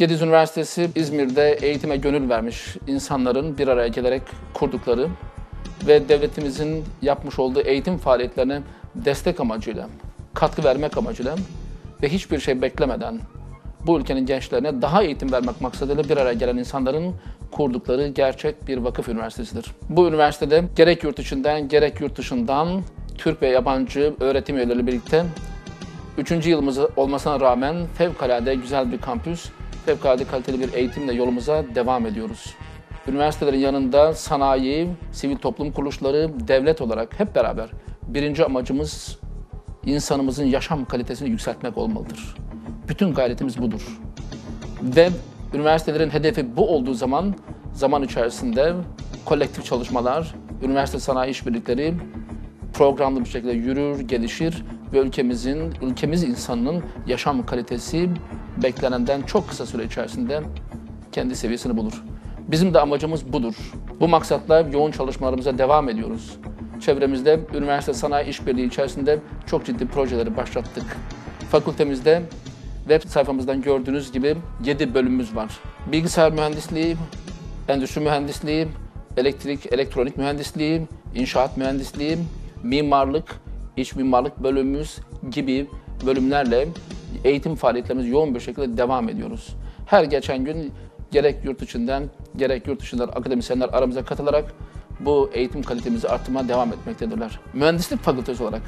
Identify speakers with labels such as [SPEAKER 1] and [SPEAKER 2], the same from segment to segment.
[SPEAKER 1] Gediz Üniversitesi İzmir'de eğitime gönül vermiş insanların bir araya gelerek kurdukları ve devletimizin yapmış olduğu eğitim faaliyetlerine destek amacıyla, katkı vermek amacıyla ve hiçbir şey beklemeden bu ülkenin gençlerine daha eğitim vermek maksadıyla bir araya gelen insanların kurdukları gerçek bir vakıf üniversitesidir. Bu üniversitede gerek yurt içinden gerek yurt dışından Türk ve yabancı öğretim üyeleri birlikte Üçüncü yılımız olmasına rağmen fevkalade güzel bir kampüs, fevkalade kaliteli bir eğitimle yolumuza devam ediyoruz. Üniversitelerin yanında sanayi, sivil toplum kuruluşları, devlet olarak hep beraber birinci amacımız insanımızın yaşam kalitesini yükseltmek olmalıdır. Bütün gayretimiz budur. Ve üniversitelerin hedefi bu olduğu zaman, zaman içerisinde kolektif çalışmalar, üniversite sanayi işbirlikleri programlı bir şekilde yürür, gelişir ve ülkemizin, ülkemiz insanının yaşam kalitesi beklenenden çok kısa süre içerisinde kendi seviyesini bulur. Bizim de amacımız budur. Bu maksatla yoğun çalışmalarımıza devam ediyoruz. Çevremizde üniversite sanayi işbirliği içerisinde çok ciddi projeleri başlattık. Fakültemizde web sayfamızdan gördüğünüz gibi 7 bölümümüz var. Bilgisayar mühendisliği, endüstri mühendisliği, elektrik, elektronik mühendisliği, inşaat mühendisliği, mimarlık, iç mimarlık bölümümüz gibi bölümlerle eğitim faaliyetlerimiz yoğun bir şekilde devam ediyoruz. Her geçen gün gerek yurt içinden gerek yurt dışından akademisyenler aramıza katılarak bu eğitim kalitemizi arttırmaya devam etmektedirler. Mühendislik fakültesi olarak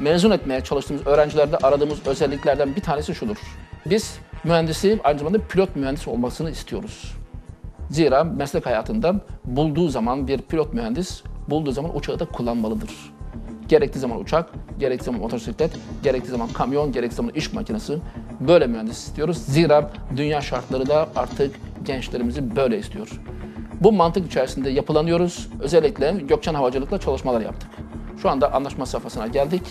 [SPEAKER 1] mezun etmeye çalıştığımız öğrencilerde aradığımız özelliklerden bir tanesi şudur. Biz mühendisi aynı zamanda pilot mühendis olmasını istiyoruz. Zira meslek hayatında bulduğu zaman bir pilot mühendis bulduğu zaman uçağı da kullanmalıdır. Gerektiği zaman uçak, gerektiği zaman motosiklet, gerektiği zaman kamyon, gerektiği zaman iş makinesi. Böyle mühendis istiyoruz. Zira dünya şartları da artık gençlerimizi böyle istiyor. Bu mantık içerisinde yapılanıyoruz. Özellikle Gökçen Havacılık'la çalışmalar yaptık. Şu anda anlaşma safhasına geldik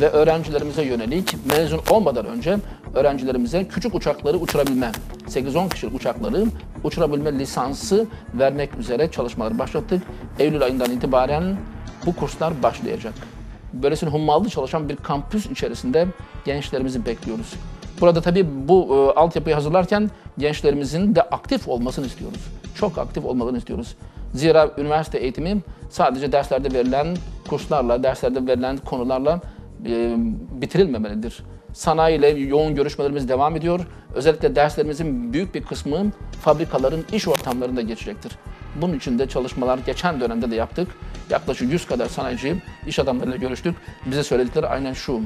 [SPEAKER 1] ve öğrencilerimize yönelik mezun olmadan önce öğrencilerimize küçük uçakları uçurabilme, 8-10 kişilik uçakları uçurabilme lisansı vermek üzere çalışmaları başlattık. Eylül ayından itibaren bu kurslar başlayacak. Böylesine hummalı çalışan bir kampüs içerisinde gençlerimizi bekliyoruz. Burada tabii bu e, altyapıyı hazırlarken gençlerimizin de aktif olmasını istiyoruz. Çok aktif olmalarını istiyoruz. Zira üniversite eğitimi sadece derslerde verilen kurslarla, derslerde verilen konularla e, bitirilmemelidir. Sanayi ile yoğun görüşmelerimiz devam ediyor. Özellikle derslerimizin büyük bir kısmı fabrikaların iş ortamlarında geçecektir. Bunun için de çalışmalar geçen dönemde de yaptık. Yaklaşık 100 kadar sanayici, iş adamlarıyla görüştük. Bize söyledikleri aynen şu.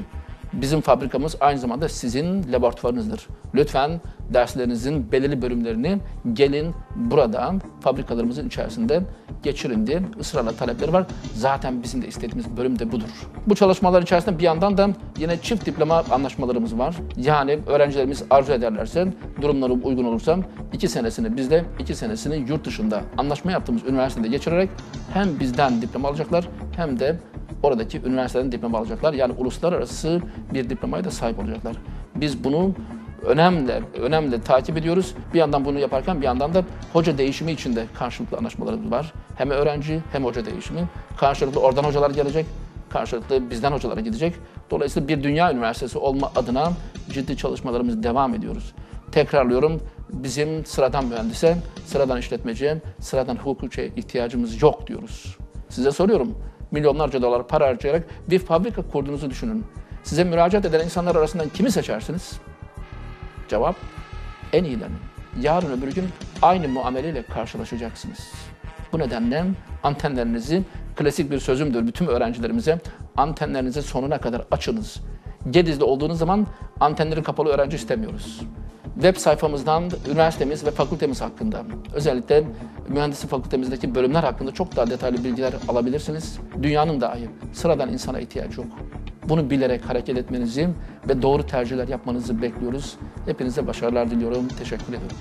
[SPEAKER 1] Bizim fabrikamız aynı zamanda sizin laboratuvarınızdır. Lütfen derslerinizin belirli bölümlerini gelin burada fabrikalarımızın içerisinde geçirin diye ısrarla talepleri var. Zaten bizim de istediğimiz bölüm de budur. Bu çalışmalar içerisinde bir yandan da yine çift diploma anlaşmalarımız var. Yani öğrencilerimiz arzu ederlerse, durumları uygun olursa iki senesini bizde, iki senesini yurt dışında anlaşma yaptığımız üniversitede geçirerek hem bizden diploma alacaklar hem de oradaki üniversiteden diploma alacaklar. Yani uluslararası bir diplomaya da sahip olacaklar. Biz bunu önemli, önemli takip ediyoruz. Bir yandan bunu yaparken bir yandan da hoca değişimi için de karşılıklı anlaşmalarımız var. Hem öğrenci hem hoca değişimi. Karşılıklı oradan hocalar gelecek, karşılıklı bizden hocalara gidecek. Dolayısıyla bir dünya üniversitesi olma adına ciddi çalışmalarımız devam ediyoruz. Tekrarlıyorum, bizim sıradan mühendise, sıradan işletmeciye, sıradan hukukçuya ihtiyacımız yok diyoruz. Size soruyorum, milyonlarca dolar para harcayarak bir fabrika kurduğunuzu düşünün. Size müracaat eden insanlar arasından kimi seçersiniz? Cevap, en iyilerini. Yarın öbür gün aynı muameleyle karşılaşacaksınız. Bu nedenle antenlerinizi, klasik bir sözümdür bütün öğrencilerimize, antenlerinizi sonuna kadar açınız. Gediz'de olduğunuz zaman antenleri kapalı öğrenci istemiyoruz. Web sayfamızdan üniversitemiz ve fakültemiz hakkında, özellikle mühendislik fakültemizdeki bölümler hakkında çok daha detaylı bilgiler alabilirsiniz. Dünyanın dahi sıradan insana ihtiyacı yok. Bunu bilerek hareket etmenizi ve doğru tercihler yapmanızı bekliyoruz. Hepinize başarılar diliyorum. Teşekkür ediyorum.